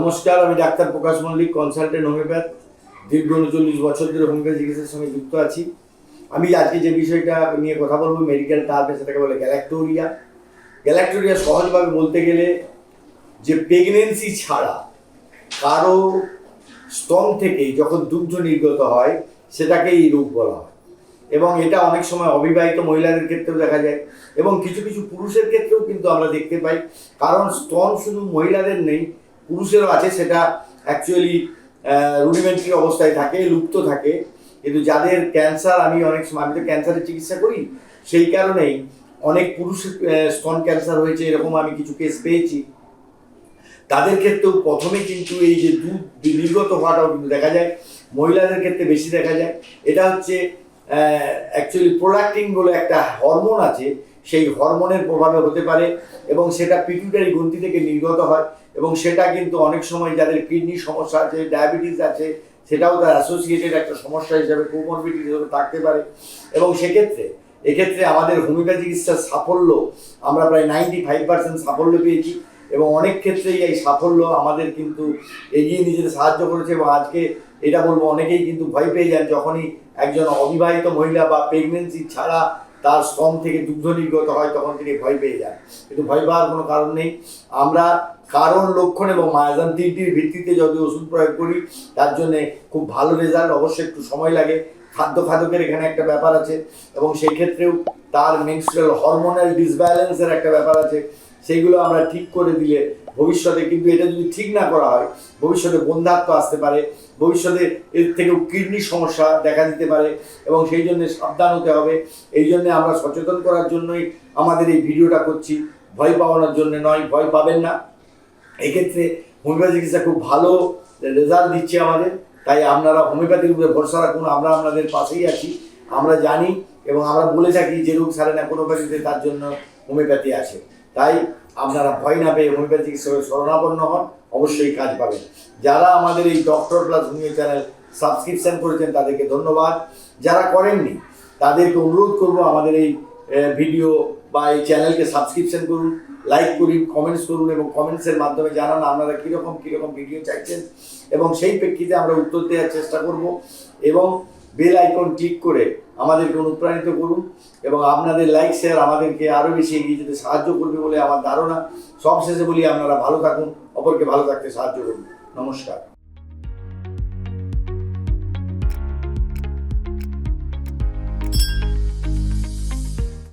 নমস্কার, আমি doctor Prakash Mallick consultant homeopath দীর্ঘ উনচল্লিশ বছর ধরে হোমিওপ্যাথি চিকিৎসার সঙ্গে যুক্ত আছি। আমি আজকে যে বিষয়টা নিয়ে কথা বলব মেডিকেল টার্মে সেটাকে বলে গ্যালাক্টোরিয়া গ্যালাক্টোরিয়া সহজভাবে বলতে গেলে যে প্রেগনেন্সি ছাড়া কারও স্তন থেকে যখন দুগ্ধ নির্গত হয় সেটাকে এই রোগ বলা হয়। এবং এটা অনেক সময় অবিবাহিত মহিলাদের ক্ষেত্রেও দেখা যায় এবং কিছু কিছু পুরুষের ক্ষেত্রেও কিন্তু আমরা দেখতে পাই। কারণ স্তন শুধু মহিলাদের নেই পুরুষেরও আছে, সেটা অ্যাকচুয়ালি রুডিমেন্টারি অবস্থায় থাকে, লুপ্ত থাকে। কিন্তু যাদের ক্যান্সার আমি অনেক সময়, আমি তো ক্যান্সারের চিকিৎসা করি, সেই কারণেই অনেক পুরুষ স্তন ক্যান্সার হয়েছে, এরকম আমি কিছু কেস পেয়েছি। তাদের ক্ষেত্রেও প্রথমে কিন্তু এই যে দুধ নির্গত হওয়াটাও কিন্তু দেখা যায়, মহিলাদের ক্ষেত্রে বেশি দেখা যায়। এটা হচ্ছে অ্যাকচুয়ালি প্রোডাক্টিং বলে একটা হরমোন আছে সেই হরমোনের প্রভাবে হতে পারে এবং সেটা পিটুটারি গ্রন্থি থেকে নির্গত হয় এবং সেটা কিন্তু অনেক সময় যাদের কিডনির সমস্যা আছে ডায়াবেটিস আছে, সেটাও তার অ্যাসোসিয়েটেড একটা সমস্যা হিসাবে কোমরবিটি হিসাবে থাকতে পারে। এবং সেক্ষেত্রে, এক্ষেত্রে আমাদের হোমিওপ্যাথি চিকিৎসার সাফল্য, আমরা প্রায় নাইনটি ফাইভ পার্সেন্ট সাফল্য পেয়েছি এবং অনেক ক্ষেত্রেই এই সাফল্য আমাদের কিন্তু এগিয়ে যেতে সাহায্য করেছে এবং আজকে এটা বলব, অনেকেই কিন্তু ভয় পেয়ে যান যখনই একজন অবিবাহিত মহিলা বা প্রেগনেন্সি ছাড়া তার স্তন থেকে দুগ্ধ নির্গত হয়, তখন তিনি ভয় পেয়ে যান। কিন্তু ভয় পাওয়ার কোনো কারণ নেই। আমরা কারণ লক্ষণ এবং মায়াজান তিনটির ভিত্তিতে যদি ওষুধ প্রয়োগ করি, তার জন্যে খুব ভালো রেজাল্ট অবশ্যই একটু সময় লাগে। খাদ্য খাদকের এখানে একটা ব্যাপার আছে এবং সেই ক্ষেত্রেও তার মেন্সুরাল হরমোনাল ডিসব্যালেন্সের একটা ব্যাপার আছে। সেইগুলো আমরা ঠিক করে দিলে ভবিষ্যতে, কিন্তু এটা যদি ঠিক না করা হয়, ভবিষ্যতে বন্ধাত্ম আসতে পারে, ভবিষ্যতে এর থেকেও কিডনির সমস্যা দেখা দিতে পারে, এবং সেই জন্য সাবধান হতে হবে। এই জন্য আমরা সচেতন করার জন্যই আমাদের এই ভিডিওটা করছি। ভয় পাওয়ানোর জন্য নয়, ভয় পাবেন না। এক্ষেত্রে হোমিওপ্যাথি চিকিৎসা খুব ভালো রেজাল্ট দিচ্ছে আমাদের। তাই আপনারা হোমিওপ্যাথির উপরে ভরসা রাখুন, আমরা আপনাদের পাশেই আছি, আমরা জানি এবং আমরা বলে থাকি যে রোগ সারে না, কোনো কোনোপ্যাথিতে তার জন্য হোমিওপ্যাথি আছে। তাই আপনারা ভয় না পেয়ে হোমিওপ্যাথি চিকিৎসকের শরণাপন্ন হন, অবশ্যই কাজ পাবেন। যারা আমাদের এই doctor plus homeo channel subscription করেছেন, তাদেরকে ধন্যবাদ। যারা করেননি, তাদেরকে অনুরোধ করব আমাদের এই ভিডিও বা এই চ্যানেলকে সাবস্ক্রিপশন করুন লাইক করুন কমেন্টস করুন এবং কমেন্টসের মাধ্যমে জানান আপনারা কীরকম কীরকম ভিডিও চাইছেন এবং সেই প্রেক্ষিতে আমরা উত্তর দেওয়ার চেষ্টা করব এবং বেল আইকন ক্লিক করে আমাদেরকে অনুপ্রাণিত করুন এবং আপনাদের লাইক, শেয়ার আমাদেরকে আরও বেশি এগিয়ে যেতে সাহায্য করবে বলে আমার ধারণা। সবশেষে বলি, আপনারা ভালো থাকুন, অপরকে ভালো থাকতে সাহায্য করুন। নমস্কার।